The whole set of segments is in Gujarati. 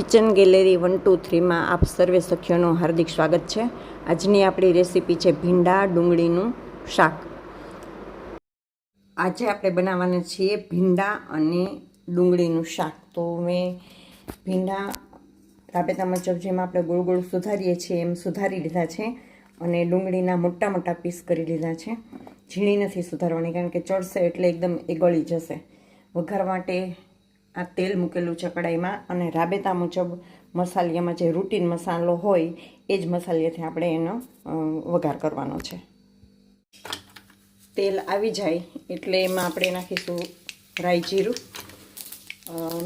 કિચન ગેલેરી વન, ટુ, થ્રીમાં આપ સર્વે સખીઓનું હાર્દિક સ્વાગત છે. આજની આપણી રેસીપી છે ભીંડા ડુંગળીનું શાક. આજે આપણે બનાવવાના છીએ ભીંડા અને ડુંગળીનું શાક. તો મેં ભીંડા રાબેતા મુજબ જેમ આપણે ગોળ ગોળ સુધારીએ છીએ એમ સુધારી લીધા છે અને ડુંગળીના મોટા મોટા પીસ કરી લીધા છે. ઝીણી નથી સુધારવાની કારણ કે ચડશે એટલે એકદમ એગળી જશે. વઘાર માટે આ તેલ મૂકેલું છે કડાઈમાં અને રાબેતા મુજબ મસાલિયામાં જે રૂટીન મસાલો હોય એ જ મસાલિયાથી આપણે એનો વઘાર કરવાનો છે. તેલ આવી જાય એટલે એમાં આપણે નાખીશું રાઈ જીરું.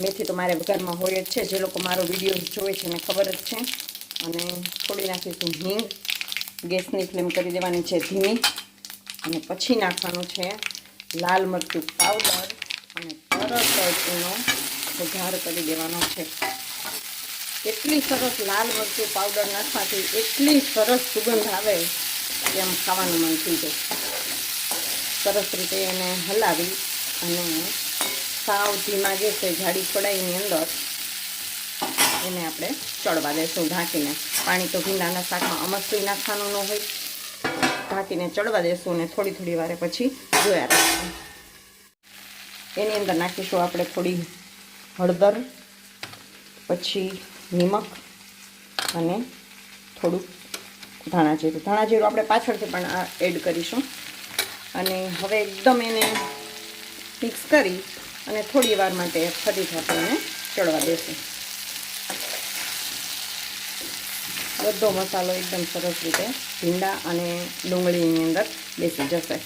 મેથી તો મારે વઘારમાં હોય જ છે. જે લોકો મારો વીડિયો જોવે છે એને ખબર જ છે. અને થોડી નાખીશું હિંગ. ગેસની ફ્લેમ કરી દેવાની છે ધીમી. અને પછી નાખવાનું છે લાલ મરચું પાવડર અને તરત જ એનો વઘાર કરી દેવાનો છે. એટલી સરસ લાલ મરચું પાવડર નાખવાથી એટલી સરસ સુગંધ આવે કે આમ ખાવાનું મન થઈ જાય. સરસ રીતે એને હલાવી અને સાવ ધીમા ગેસે જાડી કડાઈની અંદર એને આપણે ચડવા દેશું ઢાંકીને. પાણી તો ભીંડાના શાકમાં અમસ્તી નાખવાનું ન હોય. ઢાંકીને ચડવા દેશું અને થોડી થોડી વારે પછી જોયા રાખશું. એની અંદર નાખીશું આપણે થોડી હળદર, પછી નિમક અને થોડુંક ધાણા જીરું. ધાણા જીરું આપણે પાછળથી પણ આ એડ કરીશું. અને હવે એકદમ એને મિક્સ કરી અને થોડી વાર માટે ફરીથી આપણે એને ચડવા દેશું. બધો મસાલો એકદમ સરસ રીતે ભીંડા અને ડુંગળીની અંદર બેસી જશે.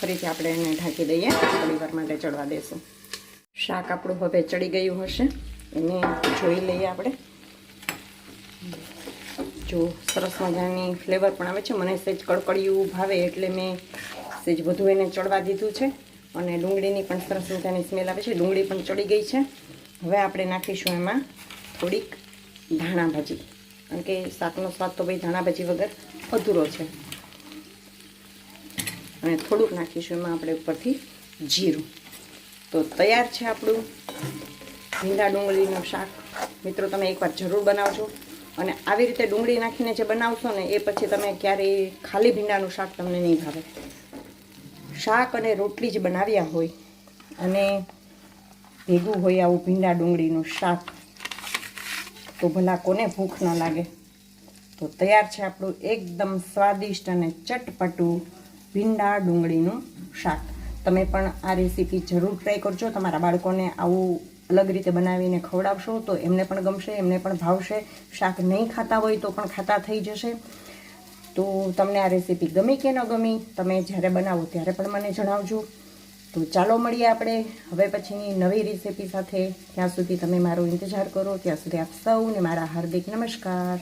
ફરીથી આપણે એને ઢાંકી દઈએ. થોડીવાર માટે ચડવા દેશું. શાક આપણું હવે ચડી ગયું હશે. એને જોઈ લઈએ આપણે. જો સરસ મજાની ફ્લેવર પણ આવે છે. મને સેજ કડકડિયું ભાવે એટલે મેં સેજ વધુ એને ચડવા દીધું છે. અને ડુંગળીની પણ સરસ મજાની સ્મેલ આવે છે. ડુંગળી પણ ચડી ગઈ છે. હવે આપણે નાખીશું એમાં થોડીક ધાણા ભાજી. કારણ કે શાકનો સ્વાદ તો ભાઈ ધાણા ભાજી વગર અધૂરો છે. અને થોડુંક નાખીશું, એમાં આપણે ઉપરથી જીરું. તો તૈયાર છે આપણું ભીંડા ડુંગળીનું શાક. મિત્રો, તમે એકવાર જરૂર બનાવજો. અને આવી રીતે ડુંગળી નાખીને જે બનાવશો ને, એ પછી તમે ક્યારેય ખાલી ભીંડાનું શાક તમને નહીં ભાવે. શાક અને રોટલી જ બનાવ્યા હોય અને ભેગું હોય આવું ભીંડા ડુંગળીનું શાક, તો ભલા કોને ભૂખ ન લાગે. તો તૈયાર છે આપણું એકદમ સ્વાદિષ્ટ અને ચટપટું ભીંડા ડુંગળીનું શાક. તમે પણ આ રેસીપી જરૂર ટ્રાય કરજો. તમારા બાળકોને આવું અલગ રીતે બનાવીને ખવડાવશો તો એમને પણ ગમશે, એમને પણ ભાવશે. શાક નહીં ખાતા હોય તો પણ ખાતા થઈ જશે. તો તમને આ રેસીપી ગમી કે ન ગમી, તમે જ્યારે બનાવો ત્યારે પણ મને જણાવજો. તો ચાલો મળીએ આપણે હવે પછીની નવી રેસીપી સાથે. ત્યાં સુધી તમે મારો ઇંતજાર કરો. ત્યાં સુધી આપ સૌને મારા હાર્દિક નમસ્કાર.